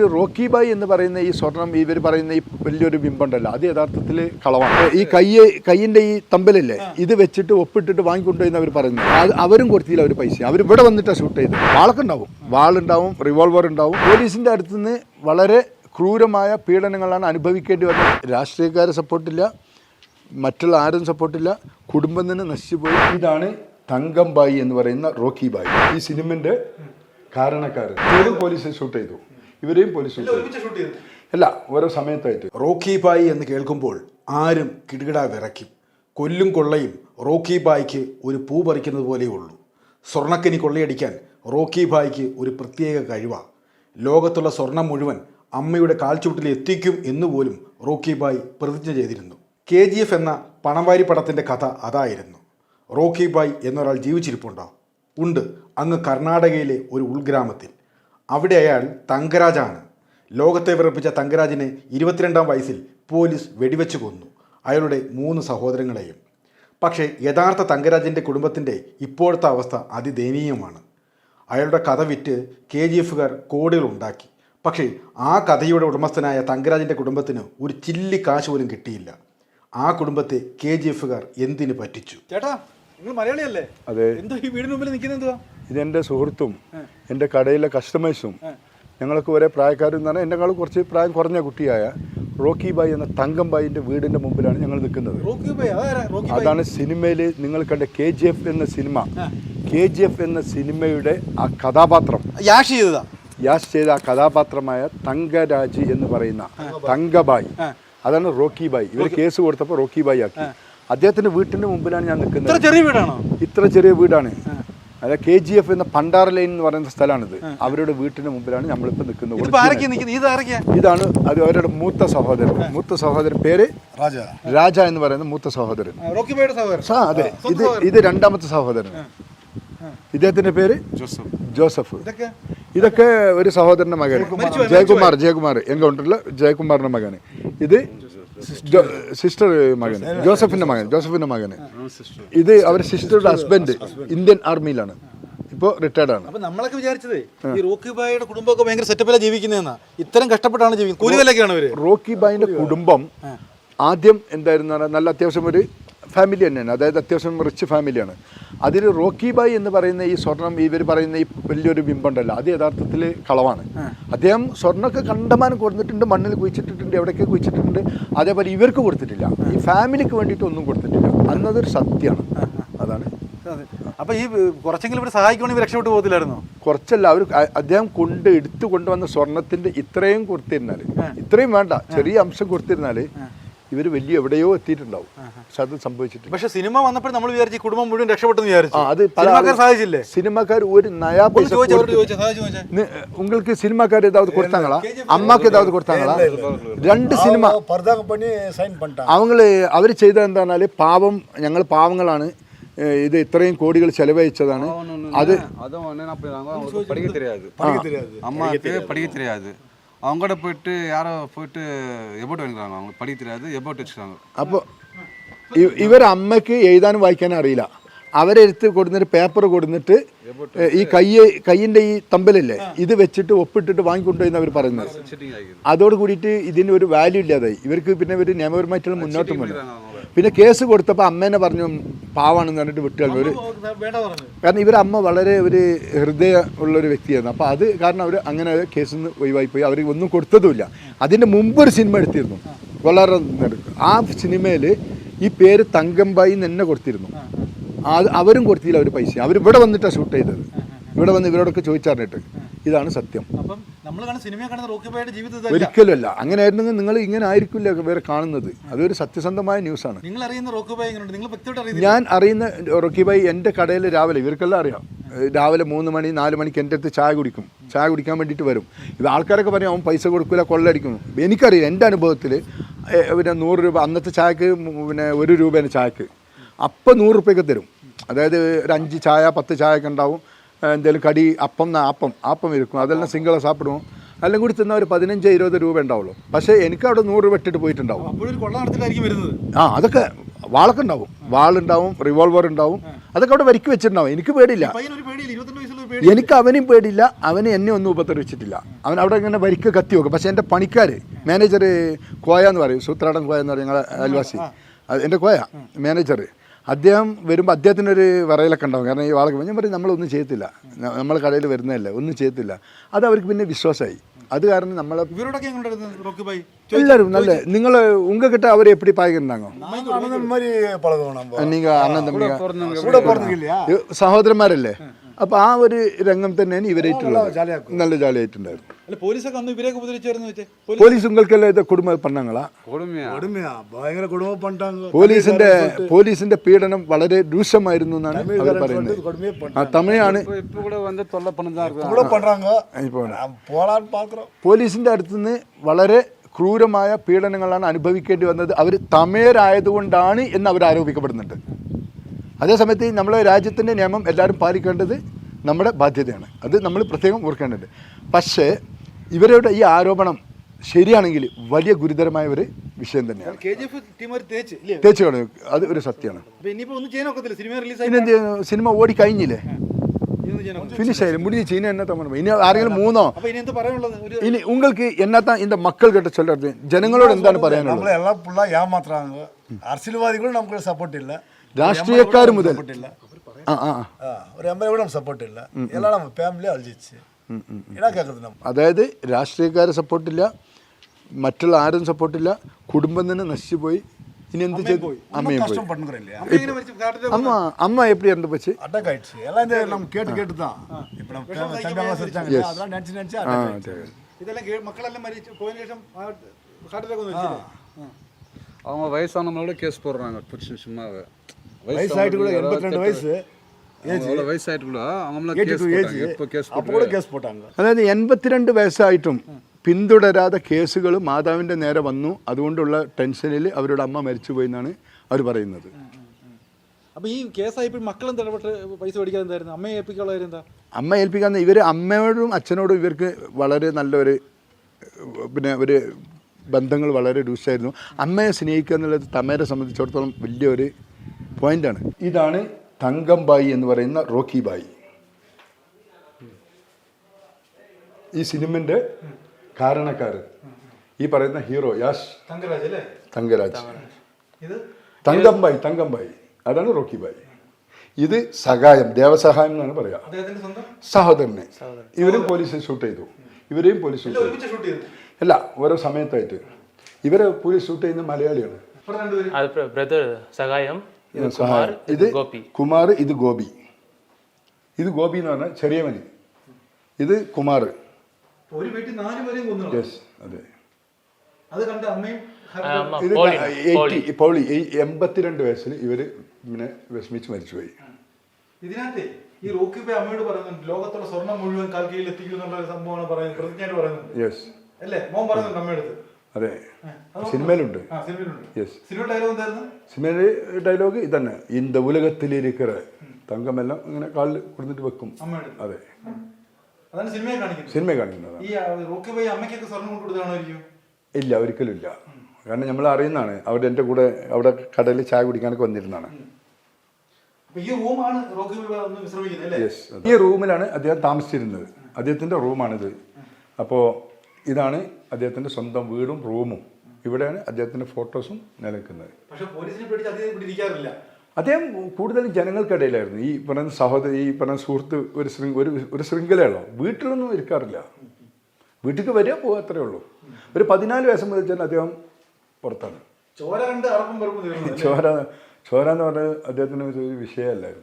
ഒരു Rocky bye എന്ന് പറയുന്ന ഈ സ്വർണം ഇവർ പറയുന്ന ഈ വലിയൊരു ബിംബുണ്ടല്ലോ അത് യഥാർത്ഥത്തിൽ കളവാണ്. ഈ കൈ കൈയിന്റെ ഈ തമ്പലില്ലേ ഇത് വെച്ചിട്ട് ഒപ്പിട്ടിട്ട് വാങ്ങിക്കൊണ്ടുപോയി അവർ പറയുന്നു. അത് അവരും കൊടുത്തില്ല അവർ പൈസ. അവർ ഇവിടെ വന്നിട്ടാണ് ഷൂട്ട് ചെയ്ത് വാളൊക്കെ ഉണ്ടാവും വാളുണ്ടാവും റിവോൾവർ ഉണ്ടാവും. പോലീസിന്റെ അടുത്തുനിന്ന് വളരെ ക്രൂരമായ പീഡനങ്ങളാണ് അനുഭവിക്കേണ്ടി വന്നത് രാഷ്ട്രീയക്കാരെ സപ്പോർട്ടില്ല മറ്റുള്ള ആരും സപ്പോർട്ടില്ല കുടുംബം തന്നെ നശിച്ചുപോയി. ഇതാണ് തങ്കം ബായി എന്ന് പറയുന്ന റോക്കി ബായി ഈ സിനിമന്റെ കാരണക്കാരൻ. പോലീസ് ഷൂട്ട് ചെയ്തു. ഇവരെയും പോലീസ് ഷൂട്ട് ചെയ്തു. അല്ല ഓരോ സമയത്തായിട്ട്. റോക്കി ബായി എന്ന് കേൾക്കുമ്പോൾ ആരും കിടുകിട വിറയ്ക്കും. കൊല്ലും കൊള്ളയും റോക്കി ബായിക്ക് ഒരു പൂ പറിക്കുന്നത് പോലെയേ ഉള്ളൂ. സ്വർണക്കിനി കൊള്ളയടിക്കാൻ റോക്കി ബായിക്ക് ഒരു പ്രത്യേക കഴിവാണ് ലോകത്തുള്ള സ്വർണം മുഴുവൻ അമ്മയുടെ കാൽച്ചുവട്ടിൽ എത്തിക്കും എന്നുപോലും റോക്കി ബായി പ്രതിജ്ഞ ചെയ്തിരുന്നു. കെ ജി എഫ് എന്ന പണവാരി പടത്തിന്റെ കഥ അതായിരുന്നു. റോക്കി ബായ് എന്നൊരാൾ ജീവിച്ചിരിപ്പുണ്ടോ? ഉണ്ട്. അങ്ങ് കർണാടകയിലെ ഒരു ഉൾഗ്രാമത്തിൽ. അവിടെ അയാൾ തങ്കരാജാണ്. ലോകത്തെ വിറപ്പിച്ച തങ്കരാജിനെ ഇരുപത്തിരണ്ടാം വയസ്സിൽ പോലീസ് വെടിവെച്ച് കൊന്നു. അയാളുടെ മൂന്ന് സഹോദരങ്ങളെയും. പക്ഷേ യഥാർത്ഥ തങ്കരാജിന്റെ കുടുംബത്തിന്റെ ഇപ്പോഴത്തെ അവസ്ഥ അതിദയനീയമാണ്. അയാളുടെ കഥ വിറ്റ് കെ ജി എഫുകാർ കോടികൾ ഉണ്ടാക്കി. പക്ഷേ ആ കഥയുടെ ഉടമസ്ഥനായ തങ്കരാജിന്റെ കുടുംബത്തിന് ഒരു ചില്ലി കാശ് പോലും കിട്ടിയില്ല. ആ കുടുംബത്തെ കെ ജി എഫുകാർ എന്തിനു പറ്റിച്ചു? ചേട്ടാ നിങ്ങൾ മലയാളിയല്ലേ? അതെ. എന്തോ ഈ വീടിന് മുമ്പിൽ നിൽക്കുന്നത് എന്തുവാ? ഇതെന്റെ സുഹൃത്തും എന്റെ കടയിലെ കസ്റ്റമേഴ്സും ഞങ്ങൾക്ക് ഒരേ പ്രായക്കാരും എന്ന് പറഞ്ഞാൽ എന്നെക്കാൾ കുറച്ച് പ്രായം കുറഞ്ഞ കുട്ടിയായ റോക്കി ബായ് എന്ന തങ്കം ബായിന്റെ വീടിന്റെ മുമ്പിലാണ് ഞങ്ങൾ നിൽക്കുന്നത്. അതാണ് സിനിമയിൽ നിങ്ങൾ കണ്ട കെ ജി എഫ് എന്ന സിനിമ. കെ ജി എഫ് എന്ന സിനിമയുടെ ആ കഥാപാത്രം. യാഷ് ചെയ്തതാ. യാഷ് ചെയ്ത ആ കഥാപാത്രമായ തങ്കരാജ് എന്ന് പറയുന്ന തങ്കബായി. അതാണ് റോക്കി ബായ്. ഇവർ കേസ് കൊടുത്തപ്പോൾ റോക്കി ബായി ആക്കി. അദ്ദേഹത്തിന്റെ വീട്ടിന്റെ മുമ്പിലാണ് ഞാൻ നിൽക്കുന്നത്. ഇത്ര ചെറിയ വീടാണോ? ഇത്ര ചെറിയ വീടാണ്. അതായത് കെ ജി എഫ് എന്ന പണ്ടാറ ലൈൻ എന്ന് പറയുന്ന സ്ഥലമാണിത്. അവരുടെ വീട്ടിന് മുമ്പിലാണ് നമ്മളിപ്പോൾ നിൽക്കുന്നത്. ഇതാണ് അത് അവരുടെ മൂത്ത സഹോദരൻ. മൂത്ത സഹോദരൻ പേര് രാജ. രാജ എന്ന് പറയുന്ന മൂത്ത സഹോദരൻ. ആ അതെ. ഇത് ഇത് രണ്ടാമത്തെ സഹോദരൻ. ഇദ്ദേഹത്തിന്റെ പേര് ജോസഫ്. ഇതൊക്കെ? ഇതൊക്കെ ഒരു സഹോദരന്റെ മകൻ ജയകുമാർ ജയകുമാർ. എങ്കൗണ്ടറിലെ ജയകുമാറിന്റെ മകന്. ഇത് സിസ്റ്റർ മകൻ ജോസഫിന്റെ മകൻ ജോസഫിന്റെ മകന്. ഇത് അവരുടെ സിസ്റ്ററുടെ ഹസ്ബൻഡ് ഇന്ത്യൻ ആർമിയിലാണ് ഇപ്പോൾ റിട്ടയർഡ് ആണ്. അപ്പൊ നമ്മളൊക്കെ വിചാരിച്ചത് ഈ റോക്കി ബായിയുടെ കുടുംബമൊക്കെ ഭയങ്കര സെറ്റപ്പിലാണ് ജീവിക്കുന്നതെന്നാ. ഇത്തരം കഷ്ടപ്പെട്ടാണ് ജീവിക്കുന്നത്. കൂലിവിലൊക്കെയാണ് അവർ. റോക്കി ബായിന്റെ കുടുംബം ആദ്യം എന്തായിരുന്നു നല്ല അത്യാവശ്യം ഒരു ഫാമിലി തന്നെയാണ്. അതായത് അത്യാവശ്യം റിച്ച് ഫാമിലിയാണ് അതിൽ റോക്കി ബായ് എന്ന് പറയുന്ന ഈ സ്വർണം ഇവർ പറയുന്ന ഈ വലിയൊരു ബിംബുണ്ടല്ലോ അത് യഥാർത്ഥത്തിൽ കളവാണ്. അദ്ദേഹം സ്വർണമൊക്കെ കണ്ടമാനം കൊടുത്തിട്ടുണ്ട് മണ്ണിൽ കുഴിച്ചിട്ടിട്ടുണ്ട് എവിടെയൊക്കെ കുഴിച്ചിട്ടുണ്ട് അതേപോലെ ഇവർക്ക് കൊടുത്തിട്ടില്ല. ഈ ഫാമിലിക്ക് വേണ്ടിയിട്ട് ഒന്നും കൊടുത്തിട്ടില്ല. അന്നതൊരു സത്യമാണ്. അതാണ്. അതെ. അപ്പൊ ഈ കുറച്ചെങ്കിലും ഇവർ സഹായിക്കുവാണെങ്കിൽ രക്ഷപ്പെട്ടു പോകത്തില്ലായിരുന്നു? കുറച്ചല്ല അവർ അദ്ദേഹം കൊണ്ട് എടുത്തു കൊണ്ടുവന്ന സ്വർണത്തിന്റെ ഇത്രയും കൊടുത്തിരുന്നാൽ ഇത്രയും വേണ്ട ചെറിയ അംശം കൊടുത്തിരുന്നാൽ ഇവർ വലിയ എവിടെയോ എത്തിയിട്ടുണ്ടാവും. പക്ഷെ അത് സംഭവിച്ചിട്ടില്ല പക്ഷെ സിനിമ വന്നപ്പോൾ നമ്മൾ വിചാരിച്ചു ഈ കുടുംബം മുഴുവൻ രക്ഷപ്പെട്ടെന്ന് വിചാരിച്ചു ആ, അത് പല സിനിമാക്കാർ ആള് സഹായിച്ചില്ലേ സിനിമക്കാർ ഒരു നയാ ഒന്ന് പൈസ ചോദിച്ചു അവരോട് കൊടുത്ത്- ചോദിച്ചു സഹായിച്ചു ചോദിച്ചാ നി- உங்களுக்கு சினிமாக்கார் ஏதாவது கொடுத்தாங்களா அம்மாக்கு ஏதாவது கொடுத்தாங்களா രണ്ട് സിനിമ பர்தாக பண்ணி சைன் பண்ணிட்டாங்க അവങ്ങള് അവർ ചെയ്ത എന്താണെന്നാല് പാവം ഞങ്ങൾ പാവങ്ങളാണ് ഏഹ് ഇത് ഇത്രയും കോടികൾ ചെലവഴിച്ചതാണ് அது அதுவும் என்ன அப்படின்னாங்க அவங்களுக்கு படிக்க தெரியாது அம்மாவுக்கு படிக்க தெரியாது அவங்க கூட போயிட்டு யாரோ போயிட்டு எபோட் வாங்கிக்கிறாங்க அவங்களுக்கு படிக்க தெரியாது எபோட் வச்சுக்கிறாங்க അപ്പോൾ ഇവർ അമ്മയ്ക്ക് എഴുതാനും വായിക്കാനും അറിയില്ല. അവരെടുത്ത് കൊടുത്തിട്ട് പേപ്പർ കൊടുത്തിട്ട് ഈ കൈ കൈയിന്റെ ഈ തമ്പലല്ലേ ഇത് വെച്ചിട്ട് ഒപ്പിട്ടിട്ട് വാങ്ങിക്കൊണ്ടുപോയെന്ന് അവർ പറയുന്നത്. അതോട് കൂടിയിട്ട് ഇതിന് ഒരു വാല്യൂ ഇല്ലാതായി. ഇവർക്ക് പിന്നെ ഒരു നിയമപരമായിട്ടുള്ള മുന്നോട്ട് പോകുന്നത് പിന്നെ കേസ് കൊടുത്തപ്പോൾ അമ്മേനെ പറഞ്ഞു പാവാണെന്ന് പറഞ്ഞിട്ട് വിട്ടുകൾ ഒരു കാരണം ഇവർ അമ്മ വളരെ ഒരു ഹൃദയ ഉള്ളൊരു വ്യക്തിയായിരുന്നു. അപ്പോൾ അത് കാരണം അവർ അങ്ങനെ കേസിൽ നിന്ന് ഒഴിവായി പോയി അവർ ഒന്നും കൊടുത്തതുമില്ല. അതിന്റെ മുമ്പ് ഒരു സിനിമ എടുത്തിരുന്നു. വളരെ ആ സിനിമയിൽ ഈ പേര് തങ്കമ്പായി എന്ന് തന്നെ കൊടുത്തിരുന്നു. അത് അവരും കൊടുത്തില്ല അവർ പൈസ. അവർ ഇവിടെ വന്നിട്ടാണ് ഷൂട്ട് ചെയ്തത്. ഇവിടെ വന്ന് ഇവരോടൊക്കെ ചോദിച്ചറിഞ്ഞിട്ട്. ഇതാണ് സത്യം. ഒരിക്കലുമല്ല. അങ്ങനെ ആയിരുന്നെങ്കിൽ നിങ്ങൾ ഇങ്ങനെ ആയിരിക്കില്ല വേറെ കാണുന്നത്? അതൊരു സത്യസന്ധമായ ന്യൂസാണ്. അറിയുന്ന റോക്കി ബായ് ഞാൻ അറിയുന്ന റോക്കിബായി എന്റെ കടയിൽ രാവിലെ ഇവർക്കെല്ലാം അറിയാം. രാവിലെ മൂന്ന് മണി നാല് മണിക്ക് എന്റെ അടുത്ത് ചായ കുടിക്കും. ചായ കുടിക്കാൻ വേണ്ടിയിട്ട് വരും. ഇത് ആൾക്കാരൊക്കെ പറയും അവൻ പൈസ കൊടുക്കില്ല കൊള്ളടിക്കുന്നു എനിക്കറിയാം എന്റെ അനുഭവത്തിൽ പിന്നെ നൂറ് രൂപ അന്നത്തെ ചായക്ക് പിന്നെ ഒരു രൂപേന്റെ ചായക്ക്. അപ്പം നൂറ് റുപ്യൊക്കെ തരും. അതായത് ഒരു അഞ്ച് ചായ പത്ത് ചായ ഒക്കെ ഉണ്ടാവും എന്തെങ്കിലും കടി അപ്പം അപ്പം അപ്പം ഇരിക്കും. അതെല്ലാം സിംഗിളാണ് സാപ്പിടും. എല്ലാം കൂടി തിന്നാൽ ഒരു പതിനഞ്ച് ഇരുപത് രൂപ ഉണ്ടാവുള്ളൂ. പക്ഷേ എനിക്ക് അവിടെ നൂറ് രൂപ ഇട്ടിട്ട് പോയിട്ടുണ്ടാവും. ആ അതൊക്കെ വാളൊക്കെ ഉണ്ടാവും. വാളുണ്ടാവും റിവോൾവർ ഉണ്ടാവും. അതൊക്കെ അവിടെ വരിക്ക് വെച്ചിട്ടുണ്ടാവും. എനിക്ക് പേടിയില്ല. എനിക്ക് അവനും പേടിയില്ല. അവന് എന്നെ ഒന്നും ഉപദ്രവിച്ചിട്ടില്ല. അവൻ അവിടെ ഇങ്ങനെ വരിക്ക് കത്തി വെക്കും. പക്ഷേ എന്റെ പണിക്കാർ മാനേജർ കോയ എന്ന് പറയും. സൂത്രാടൻ കോയ എന്ന് പറയും ഞങ്ങളെ അയൽവാസി. എന്റെ കോയ മാനേജർ അദ്ദേഹം വരുമ്പോൾ അദ്ദേഹത്തിന്റെ ഒരു വിറയിലൊക്കെ ഉണ്ടാവും. കാരണം ഈ വാളൊക്കെ ഞാൻ പറയും നമ്മളൊന്നും ചെയ്യത്തില്ല. നമ്മൾ കടയിൽ വരുന്നതല്ലേ ഒന്നും ചെയ്യത്തില്ല. അത് അവർക്ക് പിന്നെ വിശ്വാസമായി. അത് കാരണം നമ്മളെ എല്ലാവരും നല്ല നിങ്ങൾ ഉങ്ക കിട്ട അവർ എപ്പി പായകുണ്ടാങ്ങോ നിങ്ങൾ അണ്ണൻ തമ്പി സഹോദരന്മാരല്ലേ? അപ്പോൾ ആ ഒരു രംഗം തന്നെയാണ് ഇവരേറ്റുള്ളത് നല്ല ജാലിയായിട്ടുണ്ടായിരുന്നു. അല്ല അന്ന് പോലീസ് ഉങ്ങൾക്കെല്ലാം ഇത് കുടുംബ പണ്ണങ്ങളാ ഭയങ്കര കുടുംബ പണ്ടാങ്ക പോലീസിന്റെ പോലീസിന്റെ പീഡനം വളരെ രൂക്ഷമായിരുന്നു എന്നാണ് അവർ പറയുന്നത്. ആ തമിഴാണ് പോലീസിന്റെ അടുത്തുനിന്ന് വളരെ ക്രൂരമായ പീഡനങ്ങളാണ് അനുഭവിക്കേണ്ടി വന്നത്. അവർ തമിഴരായതുകൊണ്ടാണ് എന്ന് അവർ ആരോപിക്കപ്പെടുന്നുണ്ട്. അതേസമയത്ത് നമ്മളെ രാജ്യത്തിൻ്റെ നിയമം എല്ലാവരും പാലിക്കേണ്ടത് നമ്മുടെ ബാധ്യതയാണ് അത് നമ്മൾ പ്രത്യേകം ഓർക്കേണ്ടത് പക്ഷേ ഇവരുടെ ഈ ആരോപണം ശരിയാണെങ്കിൽ വലിയ ഗുരുതരമായ ഒരു വിഷയം തന്നെയാണ് കെ ജി എഫ് ടീമാർ തേച്ച് ഇല്ലേ തേച്ച് കളയും അത് ഒരു സത്യമാണ് അപ്പൊ ഇനിയിപ്പോ ഒന്നും ചെയ്യാൻ ഒക്കത്തില്ല സിനിമ റിലീസ് ഇനി എന്ത് ചെയ്യുന്നു? സിനിമ ഓടി കഴിഞ്ഞില്ലേ ഇതൊന്നും ചെയ്യാൻ ഒക്കത്തില്ല. ഫിനിഷ് ആയില്ലേ മുടിഞ്ഞ് ഇനി എന്നാ തമ്മിൽ ഇനി ആരെങ്കിലും മൂന്നോ അപ്പൊ ഇനി എന്താ പറയാനുള്ളത് ഒരു ഇനി ഉങ്ങൾക്ക് എന്നാത്താ இந்த மக்கள் கிட்ட சொல்றது ஜனங்களோட എന്താണ് പറയാനുള്ളത് நம்மள எல்லாம் ஃபுல்லா ஏமாத்துறாங்க அரசியல்வாதிகளும் நமக்கு சப்போர்ட் இல்ல രാഷ്ട്രീയക്കാർ മുതൽ ഒരു എം എൽ എ സപ്പോർട്ട് ഇല്ല എല്ലാം നമ്മൾ ഫാമിലി അർജിച്ച് അതായത് രാഷ്ട്രീയക്കാരെ സപ്പോർട്ടില്ല മറ്റുള്ള ആരും സപ്പോർട്ടില്ല കുടുംബം തന്നെ നശിച്ചുപോയി இனி எந்த அம்மையும் போய். அம்மா அம்மா எப்படி இறந்து போச்சு? அட்டாக் ஆயிடுச்சு. எல்லாம் இந்த நம்ம கேட்டு கேட்டு தான் இப்போ நம்ம சங்கம் செஞ்சாங்க. அதெல்லாம் நினச்சி நினச்சி இதெல்லாம் மக்களெல்லாம் மாதிரி போயின வருஷம் காட்டுறதுக்கு அவங்க வயசானவங்களோட கேஸ் போடுறாங்க. சும்மாவே. வயசாயிட்டு கூட எண்பத்தி ரெண்டு வயசு அவ்வளோ வயசாயிட்டு கூட அவங்களாம் எயிட்டி கேஸ் டூ ஏஜ் போட்டாங்க இப்போ கேஸ் அப்போ கூட கேஸ் போட்டாங்க അതായത് എൺപത്തിരണ്ട് വയസ്സായിട്ടും പിന്തുടരാതെ കേസുകൾ മാതാവിൻ്റെ നേരെ വന്നു അതുകൊണ്ടുള്ള ടെൻഷനിൽ അവരുടെ അമ്മ മരിച്ചുപോയി എന്നാണ് അവർ പറയുന്നത് അപ്പൊ ഈ കേസായപ്പോൾ മക്കളും ഇടപെട്ട് പൈസ മേടിക്കാതെ എന്തായിരുന്നു അമ്മയെ ഏൽപ്പിക്കാനുള്ള കാര്യം എന്താ അമ്മ ഏൽപ്പിക്കാൻ ഇവർ അമ്മയോടും അച്ഛനോടും ഇവർക്ക് വളരെ നല്ലൊരു ഏഹ്, പിന്നെ ഒരു ബന്ധങ്ങൾ വളരെ രൂക്ഷമായിരുന്നു അമ്മയെ സ്നേഹിക്കുക എന്നുള്ളത് തമ്മേരെ സംബന്ധിച്ചിടത്തോളം വലിയൊരു പോയിന്റാണ്. ഇതാണ് തങ്കംബായി എന്ന് പറയുന്ന റോക്കി ബായി. ഈ സിനിമന്റെ കാരണക്കാര്. ഈ പറയുന്ന ഹീറോ യാഷ് തങ്കരാജ് തങ്കംബായി തങ്കംബായി അതാണ് റോക്കി ബായി. ഇത് സഹായം ദേവസഹായം എന്നാണ് പറയാ. സഹോദരനെ. ഇവരും പോലീസ് ഷൂട്ട് ചെയ്തു. ഇവരെയും പോലീസ് ഷൂട്ട് ചെയ്തു. അല്ല ഓരോ സമയത്തായിട്ട്. ഇവരെ പോലീസ് ഷൂട്ട് ചെയ്യുന്ന മലയാളിയാണ്. ബ്രദർ സഹായം. ഇത് ഗോപി. കുമാർ ഇത് ഗോപി. ഇത് ഗോപി എന്ന് പറഞ്ഞാൽ ചെറിയ മതി. ഇത് കുമാർ. ഒരു നാല് കൊന്നു അതെ. അത് കണ്ട അമ്മയും പൗളി എൺപത്തിരണ്ട് വയസ്സിൽ ഇവർ പിന്നെ വിഷമിച്ച് മരിച്ചുപോയി. ഇതിനകത്ത് ഈ റോക്കി പോയി അമ്മയോട് പറയുന്നുണ്ട് ലോകത്തുള്ള സ്വർണം മുഴുവൻ കാൽക്കീഴിൽ എത്തിക്കുന്നുള്ള സംഭവമാണ് പറയുന്നത് പ്രതിജ്ഞയായിട്ട് പറയുന്നത് അല്ലേ? മോൻ പറയുന്നുണ്ട് അമ്മയുടെ അടുത്ത്. അതെ. സിനിമയിലുണ്ട്. യെസ് സിനിമയിൽ ഡയലോഗ് ഇതന്നെ ഇന്ത ഉലകത്തിലിരിക്കറ്. തങ്കമെല്ലാം ഇങ്ങനെ കാലിൽ കൊടുത്തിട്ട് വെക്കും. അതെ. സിനിമ കാണിക്കുന്നത്. ഇല്ല ഒരിക്കലും ഇല്ല. കാരണം നമ്മൾ അറിയുന്നതാണ്. അവിടെ എന്റെ കൂടെ അവിടെ കടയിൽ ചായ കുടിക്കാനൊക്കെ വന്നിരുന്നതാണ്. ഈ റൂമിലാണ് അദ്ദേഹം താമസിച്ചിരുന്നത്. അദ്ദേഹത്തിന്റെ റൂമാണിത്. അപ്പോ ഇതാണ് അദ്ദേഹത്തിന്റെ സ്വന്തം വീടും റൂമും. ഇവിടെയാണ് അദ്ദേഹത്തിന്റെ ഫോട്ടോസും നിലനിൽക്കുന്നത്. അദ്ദേഹം കൂടുതലും ജനങ്ങൾക്കിടയിലായിരുന്നു. ഈ പറഞ്ഞ സഹോദരി ഈ പറഞ്ഞ സുഹൃത്ത് ഒരു ഒരു ഒരു ശൃംഖലയുള്ളൂ വീട്ടിലൊന്നും ഇരിക്കാറില്ല. വീട്ടിലേക്ക് വരിക പോകുക അത്രേ ഉള്ളൂ. ഒരു പതിനാല് വയസ്സ് മുതൽ തന്നെ അദ്ദേഹം പുറത്താണ്. ചോര ചോര ചോര എന്ന് പറഞ്ഞത് അദ്ദേഹത്തിന് ഒരു വിഷയമല്ലായിരുന്നു.